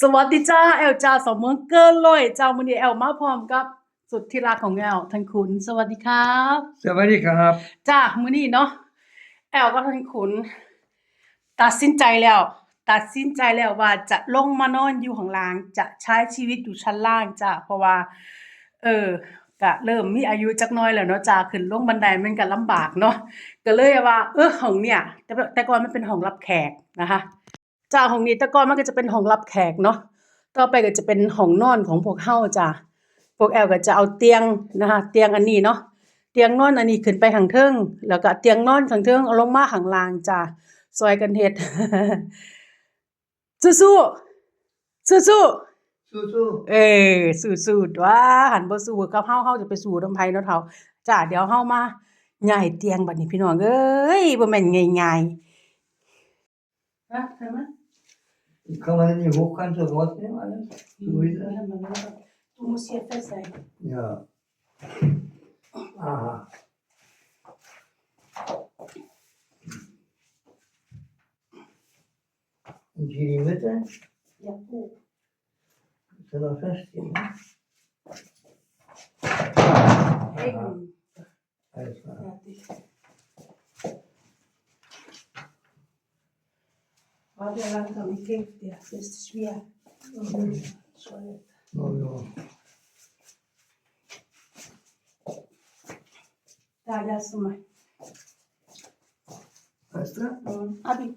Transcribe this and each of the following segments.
สวัสดีจ้าแอลจ้าสมเมืองเกินเลยจ้ามื้อนี้แอลมาพร้อมกับสุดที่รักของแอลท่านคุณสวัสดีครับสวัสดีครับจ้ามื้อนี้เนาะแอลกับท่านคุณตัดสินใจแล้ว ตัดสินใจแล้วว่าจะลงมานอนอยู่ข้างล่าง จะใช้ชีวิตอยู่ชั้นล่างจ้าเพราะว่า เออก็เริ่มมีอายุจักหน้อยแล้วเนาะจ้าขึ้นลงบันไดมันก็ลำบากเนาะก็เลยว่า เออห้องเนี่ย แต่แต่ก่อนมันเป็นห้องรับแขกนะคะ จ้าห้องนี้แต่ก่อนมันก็จะเป็นห้องรับแขกเนาะต่อไปก็จะเป็นห้องนอนของพวกเฮาจ้ะพวกแอลก็จะเอาเตียงนะคะเตียงอันนี้เนาะเตียงนอนอันนี้ขึ้นไปข้างเทิงแล้วก็เตียงนอนข้างเทิงเอาลงมาข้างล่างจ้ะซอยกันเฮ็ดสู้ๆสู้ๆสู้เออสู้ๆว่าหันบ่สู้กับเฮาเฮาจะไปสู้นำไผเนาะเฒ่าจ้าเดี๋ยวเฮามาย้ายเตียงบัดนี้พี่น้องเอ้ยบ่แม่นง่ายๆฮะทำไม ๆ Kan man den ihop kanske åt mig eller? Så vidare. Du musst hier fest sein. Ja. Aha. Und hier die Mitte, Ja, oh. ist ja noch fest hier, ne? Alles klar. Fertig. war der langsam nicht hilft, der das ist schwer. Mhm. Oh, Abi.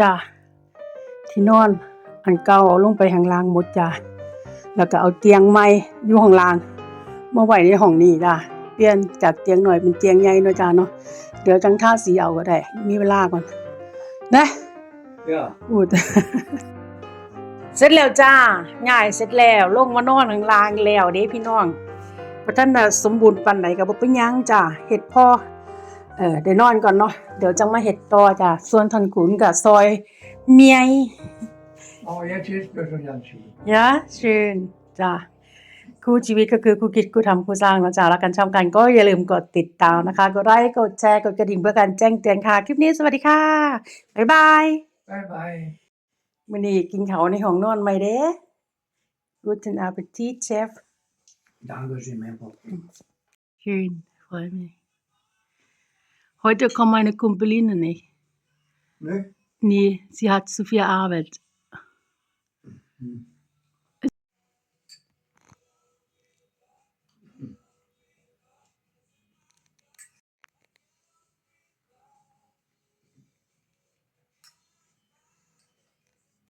จ้ะที่นอนอันเก่าเอาลงไปข้างล่างหมดจ้ะแล้วก็เอาเตียงใหม่อยู่ข้างล่างมาไว้ในห้องนี้จ้ะเปลี่ยนจากเตียงหน่อยเป็นเตียงใหญ่เนาะจ้ะเนาะเดี๋ยวจังท่าสีเอาก็ได้ มีเวลาก่อนนะ Ja. Gut. เสร็จแล้วจ้าง่ายเสร็จแล้วลงมานอนข้างล่างแล้วเด้พี่น้องบ่ทันน่ะสมบูรณ์ปานใดก็บ่เป็นหยังจ้าเฮ็ดพอ เอ่อได้นอนก่อนเนาะเดี๋ยวจังมาเฮ็ดต่อจ้าส่วนท่านขุนก็ซอยเมีย Ja, jetzt ist das schon ganz schön. ยะชื่นจ้าคู่ชีวิตก็คือคู่คิดคู่ทำคู่สร้างนะจ้าแล้วกันชอบกันก็อย่าลืมกดติดตามนะคะ กดไลค์กดแชร์กดกระดิ่งเพื่อการแจ้งเตือนค่ะ คลิปนี้สวัสดีค่ะ บ๊ายบาย Bye bye. มื้อนี้กินเขาวในห้องนอนใหม่เด้ Guten Appetit Chef Danke schön, mein Papa. Schön freue mich Heute kommt meine Kumpeline nicht Ne? Nee sie hat zu viel Arbeit Hm.